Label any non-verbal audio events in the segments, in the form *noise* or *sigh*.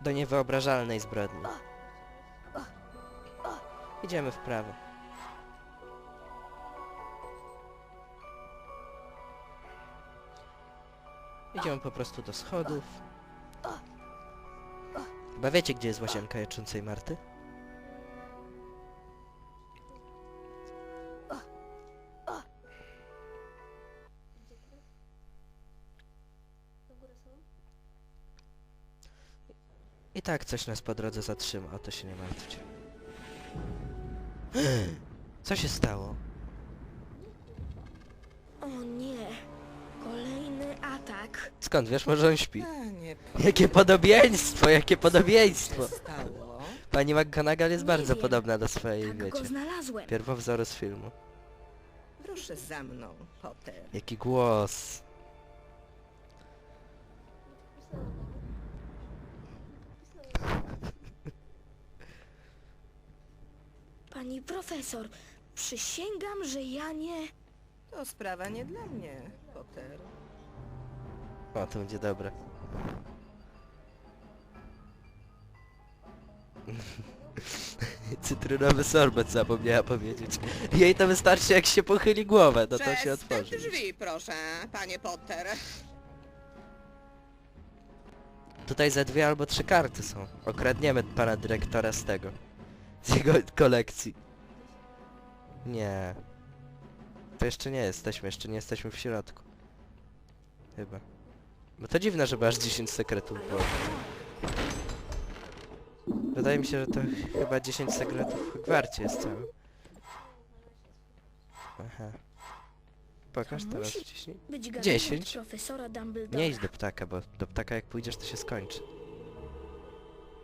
do niewyobrażalnej zbrodni. Idziemy w prawo. Idziemy po prostu do schodów. Chyba wiecie, gdzie jest łazienka jęczącej Marty? Tak coś nas po drodze zatrzyma, o to się nie martwcie. Co się stało? O nie. Kolejny atak. Skąd wiesz, może on śpi? A, nie Jakie podobieństwo, jakie podobieństwo! stało. Pani McGonagall jest Nie bardzo wiem. podobna do swojej, Tak go wiecie, znalazłem. pierwowzoru z filmu. Proszę za mną, Potter. Jaki głos. Pani profesor, przysięgam, że ja nie... To sprawa nie dla mnie, Potter. O, to będzie dobre. *laughs* Cytrynowy sorbet zapomniała powiedzieć. Jej to wystarczy jak się pochyli głowę, no to Przez się te otworzy. drzwi, proszę, panie Potter. Tutaj ze dwie albo trzy karty są. Okradniemy pana dyrektora z tego. Z jego kolekcji. Nie. To jeszcze nie jesteśmy, jeszcze nie jesteśmy w środku. Chyba. Bo to dziwne, żeby aż 10 sekretów było. Wydaje mi się, że to ch- chyba 10 sekretów w Hogwarcie jest cały. Aha. Pokaż To teraz musi wciśnij. być gabinet 10. profesora Dumbledora. Nie idź do ptaka, bo do ptaka jak pójdziesz to się skończy.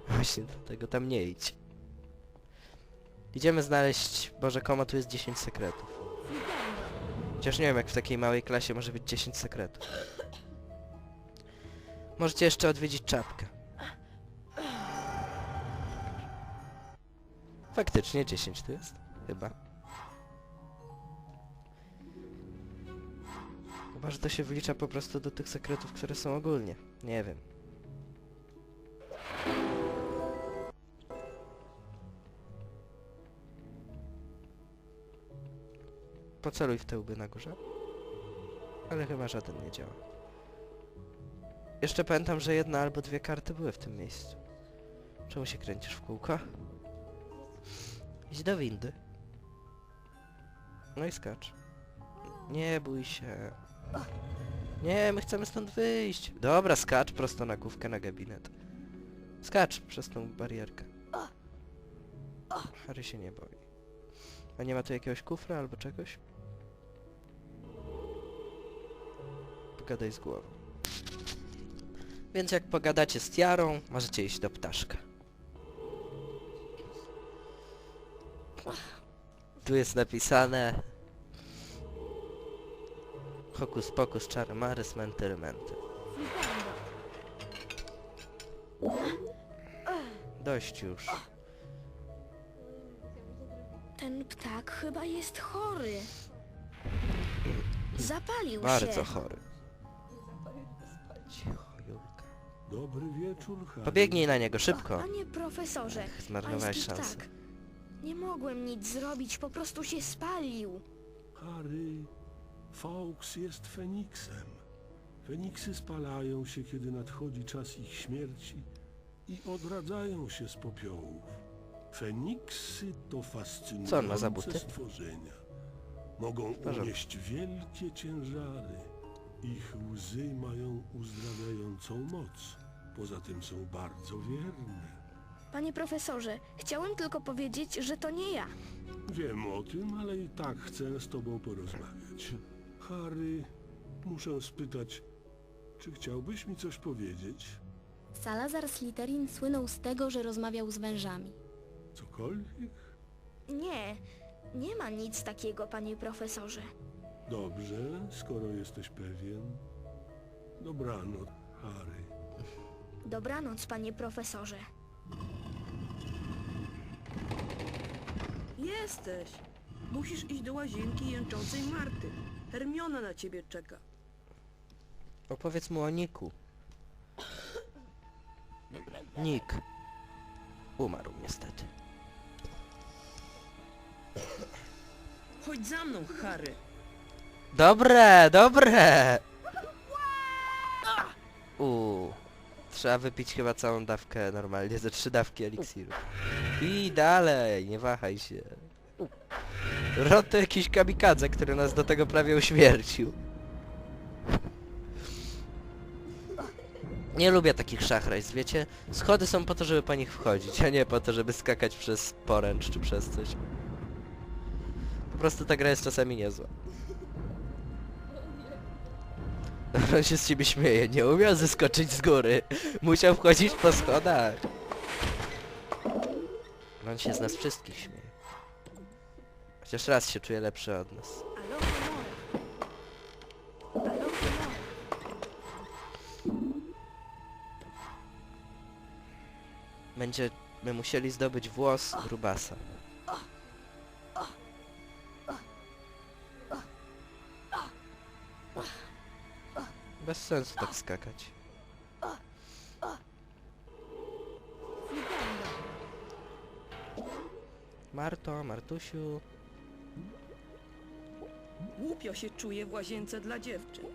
Właśnie dlatego tam nie idź. Idziemy znaleźć... Boże, komu tu jest 10 sekretów. Chociaż nie wiem jak w takiej małej klasie może być 10 sekretów. Możecie jeszcze odwiedzić czapkę. Faktycznie 10 tu jest. Chyba. Chyba, że to się wlicza po prostu do tych sekretów, które są ogólnie. Nie wiem. Poceluj w te łby na górze. Ale chyba żaden nie działa. Jeszcze pamiętam, że jedna albo dwie karty były w tym miejscu. Czemu się kręcisz w kółko? Idź do windy. No i skacz. Nie bój się. Nie, my chcemy stąd wyjść. Dobra, skacz prosto na główkę na gabinet. Skacz przez tą barierkę. Harry się nie boi. A nie ma tu jakiegoś kufra albo czegoś? Pogadaj z głową. Więc jak pogadacie z Tiarą, możecie iść do ptaszka. Tu jest napisane Hokus pokus czary mary smenty menty. Dość już. Ten ptak chyba jest chory. Zapalił Bardzo się. chory. Dobry wieczór, Harry. Pobiegnij na niego, szybko. Panie profesorze, Zmarnowałeś pański szansę. ptak. Nie mogłem nic zrobić, po prostu się spalił. Harry, Fawkes jest Feniksem. Feniksy spalają się, kiedy nadchodzi czas ich śmierci i odradzają się z popiołów. Feniksy to Co on ma za fascynujące buty? stworzenia. Mogą porządku. unieść wielkie ciężary. Ich łzy mają uzdrawiającą moc. Poza tym są bardzo wierne. Panie profesorze, chciałem tylko powiedzieć, że to nie ja. Wiem o tym, ale i tak chcę z tobą porozmawiać. Harry, muszę spytać, czy chciałbyś mi coś powiedzieć? Salazar Slytherin słynął z tego, że rozmawiał z wężami. Cokolwiek? Nie, nie ma nic takiego, panie profesorze. Dobrze, skoro jesteś pewien. Dobranoc, Harry. Dobranoc, panie profesorze. Jesteś! Musisz iść do łazienki jęczącej Marty. Hermiona na ciebie czeka. Opowiedz mu o Niku. Nick. Umarł niestety. Chodź za mną, Harry. Dobre, dobre! Uuu. Trzeba wypić chyba całą dawkę normalnie, ze trzy dawki eliksiru. I dalej, nie wahaj się. Rod to jakiś kamikadze, który nas do tego prawie uśmiercił. Nie lubię takich szachrajstw, wiecie? Schody są po to, żeby po nich wchodzić, a nie po to, żeby skakać przez poręcz czy przez coś. Po prostu ta gra jest czasami niezła. On się z ciebie śmieje, nie umiał zeskoczyć z góry. Musiał wchodzić po schodach. On się z nas wszystkich śmieje. Chociaż raz się czuje lepszy od nas. Będziemy musieli zdobyć włos grubasa. Bez sensu tak skakać. Marto, Martusiu. Głupio się czuję w łazience dla dziewczyn.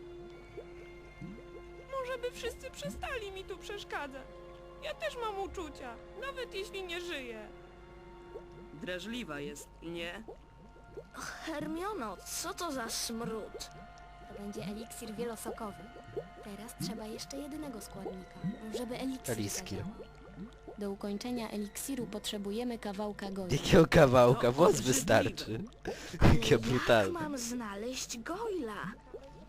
Może by wszyscy przestali mi tu przeszkadzać. Ja też mam uczucia, nawet jeśli nie żyję. Drażliwa jest, nie? Hermiono, co to za smród? To będzie eliksir wielosokowy. Teraz trzeba jeszcze jedynego składnika, żeby eliksir zadziałał. Do ukończenia eliksiru potrzebujemy kawałka goji. Jakiego kawałka? Włos wystarczy. Jakie Jak brutalne. mam znaleźć Goyla?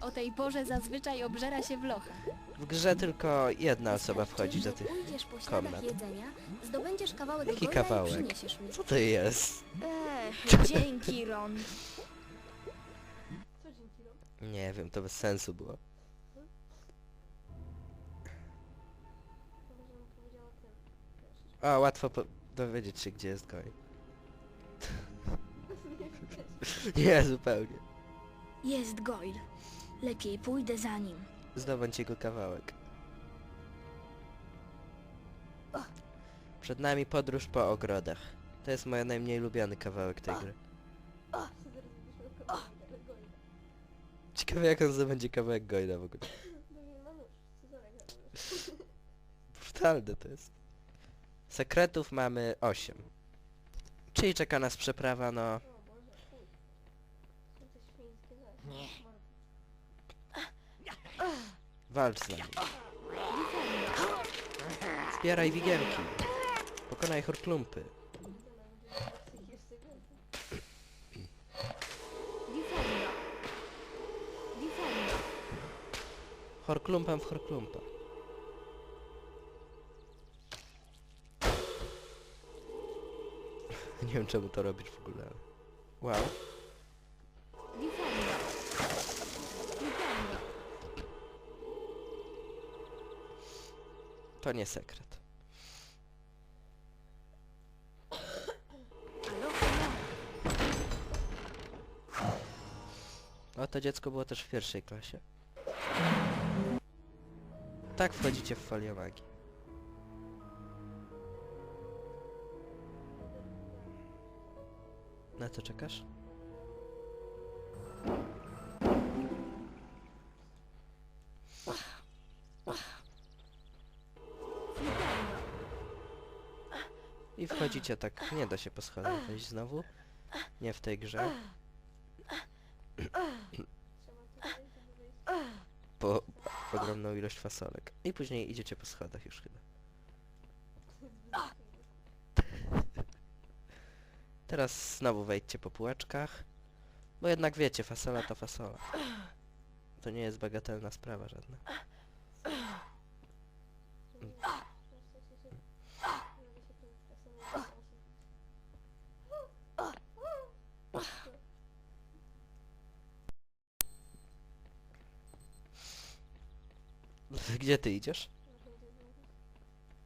O tej porze zazwyczaj obżera się w lochach. W grze tylko jedna osoba wchodzi do tych... po śladach komnat. jedzenia, zdobędziesz kawałek Jaki goja kawałek? i przyniesiesz mi. Co to jest? Ech, dzięki, Ron. Nie wiem, to bez sensu było. O, łatwo po dowiedzieć się, gdzie jest goj. *laughs* Nie, zupełnie. Jest Goyle. Lepiej pójdę za nim. Zdobądź jego kawałek. Przed nami podróż po ogrodach. To jest moja najmniej lubiany kawałek tej gry. Ciekawe jak on zdobędzie kawałek Gojda w ogóle. Brutalne to jest. Sekretów mamy 8. Czyli czeka nas przeprawa, no... Walcz z nami. Zbieraj wigiemki. Pokonaj horklumpy. Horklumpem w horklumpa. *laughs* Nie wiem czemu to robić w ogóle. Wow. To nie sekret. O, to dziecko było też w pierwszej klasie. Tak wchodzicie w foliomagi. Na co czekasz? I wchodzicie tak, nie da się po schodach wejść znowu. Nie w tej grze. po ogromną ilość fasolek. I później idziecie po schodach już chyba. Teraz znowu wejdźcie po półeczkach. Bo jednak wiecie, fasola to fasola. To nie jest bagatelna sprawa żadna. Gdzie ty idziesz?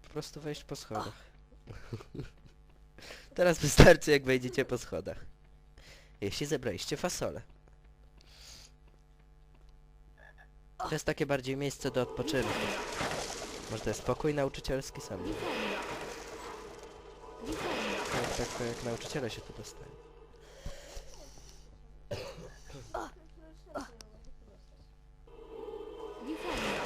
Po prostu wejść po schodach. *laughs* Teraz wystarczy jak wejdziecie po schodach. Jeśli zebraliście fasole. To jest takie bardziej miejsce do odpoczynku. Może to jest pokój nauczycielski sam? Tak, tak, to jak nauczyciele się tu dostają. Wifendo.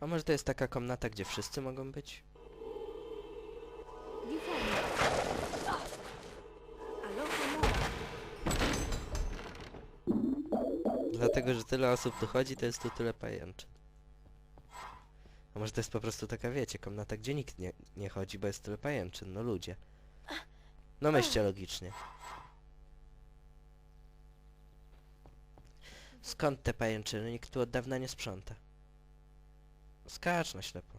A może to jest taka komnata, gdzie wszyscy mogą być? Dlatego, że tyle osób tu chodzi, to jest tu tyle pajęczy. A może to jest po prostu taka, wiecie, komnata, gdzie nikt nie, nie chodzi, bo jest tyle pajęczyn, no ludzie. No myślcie logicznie. Skąd te pajęczyny? Nikt tu od dawna nie sprząta. Skacz na ślepo.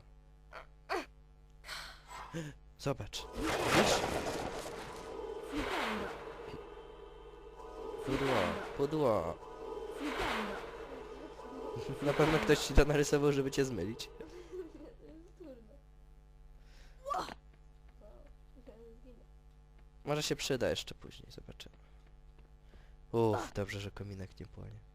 Zobacz. Widzisz? Pudło, pudło. Na pewno ktoś ci to narysował, żeby cię zmylić. Może się przyda jeszcze później, zobaczymy. Uff, dobrze, że kominek nie płonie.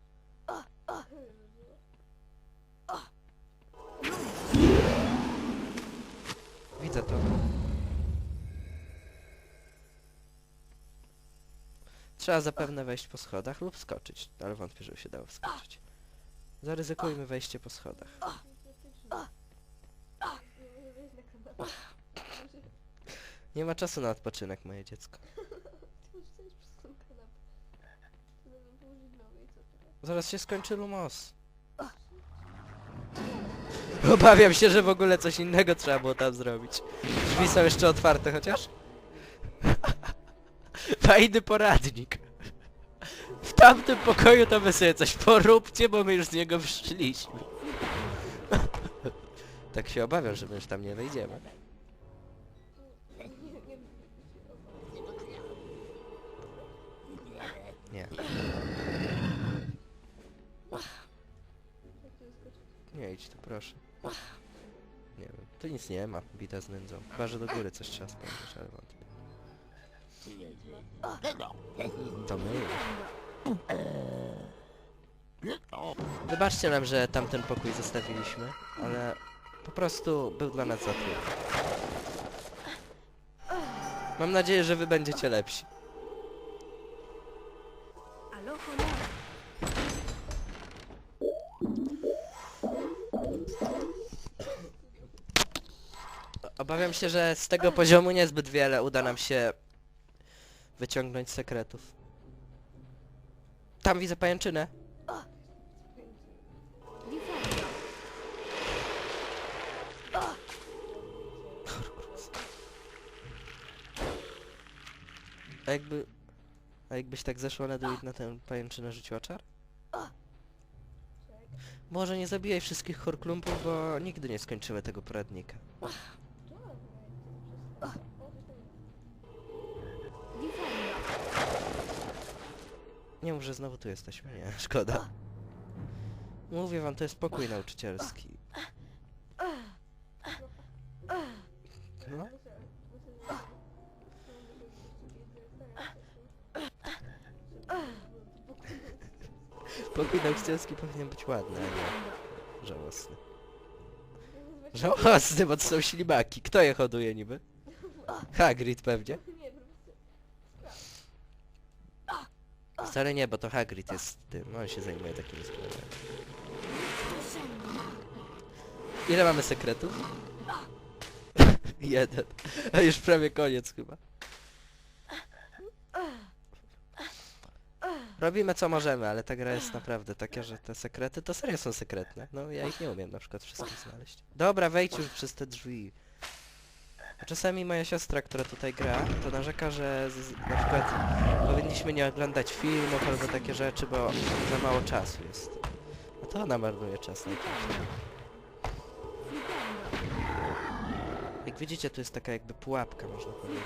Widzę to. Trzeba zapewne wejść po schodach lub skoczyć, ale wątpię, żeby się dało wskoczyć. Zaryzykujmy wejście po schodach. Nie ma czasu na odpoczynek, moje dziecko. Zaraz się skończy Lumos. *laughs* Obawiam się, że w ogóle coś innego trzeba było tam zrobić. Drzwi są jeszcze otwarte chociaż? *laughs* Fajny poradnik. W tamtym pokoju to wy sobie coś poróbcie, bo my już z niego wyszliśmy. *laughs* tak się obawiam, że my już tam nie wejdziemy. Nie. Nie idź tu, proszę. Nie wiem, tu nic nie ma, bita z nędzą. Chyba, że do góry coś trzeba spojrzeć, ale wątpię. To my. Wybaczcie nam, że tamten pokój zostawiliśmy, ale po prostu był dla nas za trudny. Mam nadzieję, że wy będziecie lepsi. Obawiam się, że z tego poziomu niezbyt wiele uda nam się wyciągnąć sekretów. Tam widzę pajęczynę. A jakby... A jakbyś tak zeszła na dół na tę pajęczynę rzuciła czar? Może nie zabijaj wszystkich horklumpów, bo nigdy nie skończymy tego poradnika. Nie mów, że znowu tu jesteśmy. Nie, szkoda. Mówię wam, to jest pokój nauczycielski. No. Pokój nauczycielski powinien być ładny, a nie żałosny. Żałosny, bo to są ślimaki. Kto je hoduje niby? Hagrid pewnie. Wcale nie, bo to Hagrid jest tym, on się zajmuje takimi sprawami. Ile mamy sekretów? *laughs* Jeden. A już prawie koniec chyba. Robimy co możemy, ale ta gra jest naprawdę taka, że te sekrety to serio są sekretne. No ja ich nie umiem na przykład wszystkich znaleźć. Dobra, wejdź już przez te drzwi. Czasami moja siostra, która tutaj gra, to narzeka, że z, na przykład powinniśmy nie oglądać filmów albo takie rzeczy, bo za mało czasu jest. A to ona marnuje czas na jakimś. Jak widzicie, tu jest taka jakby pułapka, można powiedzieć.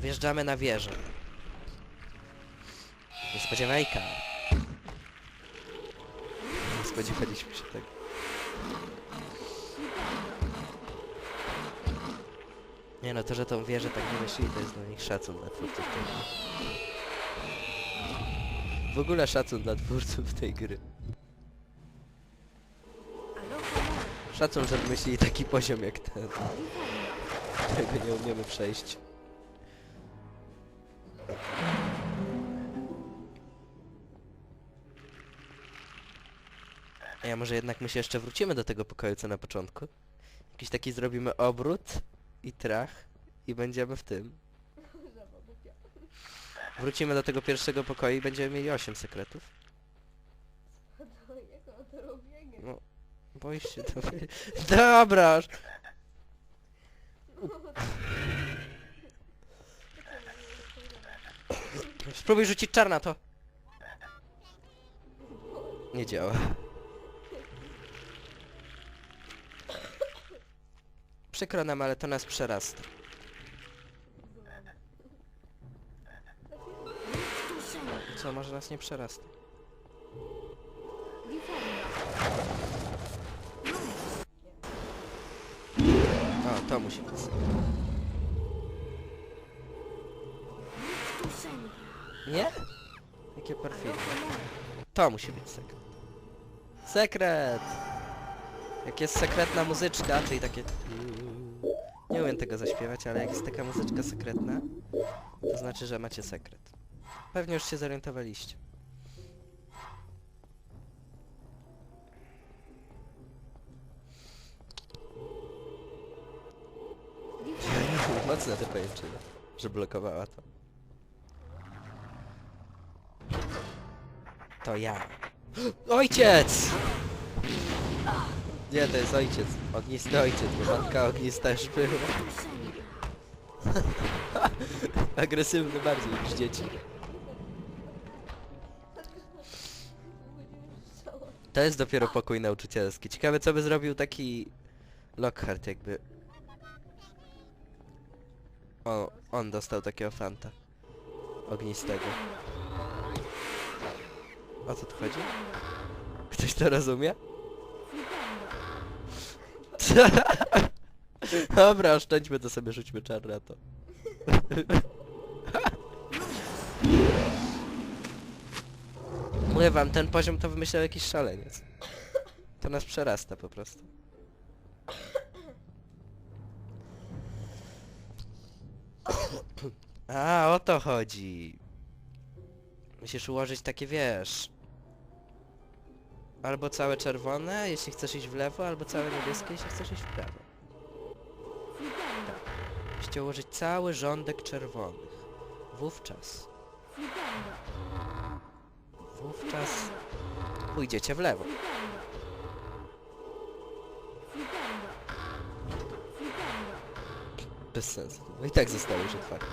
Wjeżdżamy na wieżę. Niespodziewajka. Nie spodziewaliśmy się tego. Nie no, to, że tą wieżę tak wymyślili, to jest dla nich szacun dla twórców tej gry. W ogóle szacun dla twórców tej gry. Szacun, że wymyślili taki poziom jak ten. Którego nie umiemy przejść. A ja może jednak my się jeszcze wrócimy do tego pokoju co na początku. Jakiś taki zrobimy obrót i trach i będziemy w tym. Wrócimy do tego pierwszego pokoju i będziemy mieli 8 sekretów. No, boisz się to. *laughs* Dobra! Spróbuj rzucić czar na to. Nie działa. Przykro nam, ale to nas przerasta. Co, może nas nie przerasta? O, to musi być. Nie? Jakie perfidne. To musi być sekret. Sekret! Jak jest sekretna muzyczka, czyli takie... Nie umiem tego zaśpiewać, ale jak jest taka muzyczka sekretna, to znaczy, że macie sekret. Pewnie już się zorientowaliście. Mocne te pajęczyny, że blokowała to. To ja. Ojciec! Nie, to jest ojciec. Ognisty ojciec, bo matka ognista już była. *laughs* Agresywny bardziej niż dzieci. To jest dopiero pokój nauczycielski. Ciekawe co by zrobił taki Lockhart jakby... O, on dostał takiego fanta. Ognistego. O co tu chodzi? Ktoś to rozumie? *laughs* Dobra, oszczędźmy to sobie, rzućmy czar na to. Mówię wam, ten poziom to wymyślał jakiś szaleniec. To nas przerasta po prostu. A, o to chodzi. Musisz ułożyć takie, wiesz... Albo całe czerwone, jeśli chcesz iść w lewo, albo całe niebieskie, jeśli chcesz iść w prawo. Tak. Musicie ułożyć cały rządek czerwonych. Wówczas... Wówczas... Pójdziecie w lewo. Bez sensu. No i tak zostało już otwarte.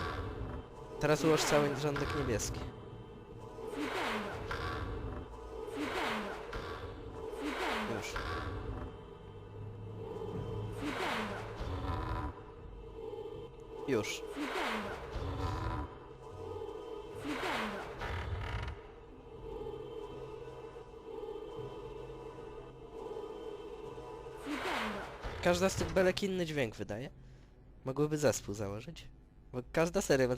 Teraz ułoż cały rządek niebieski. Już. Każda z tych belek inny dźwięk wydaje. Mogłyby zespół założyć. Bo każda seria ma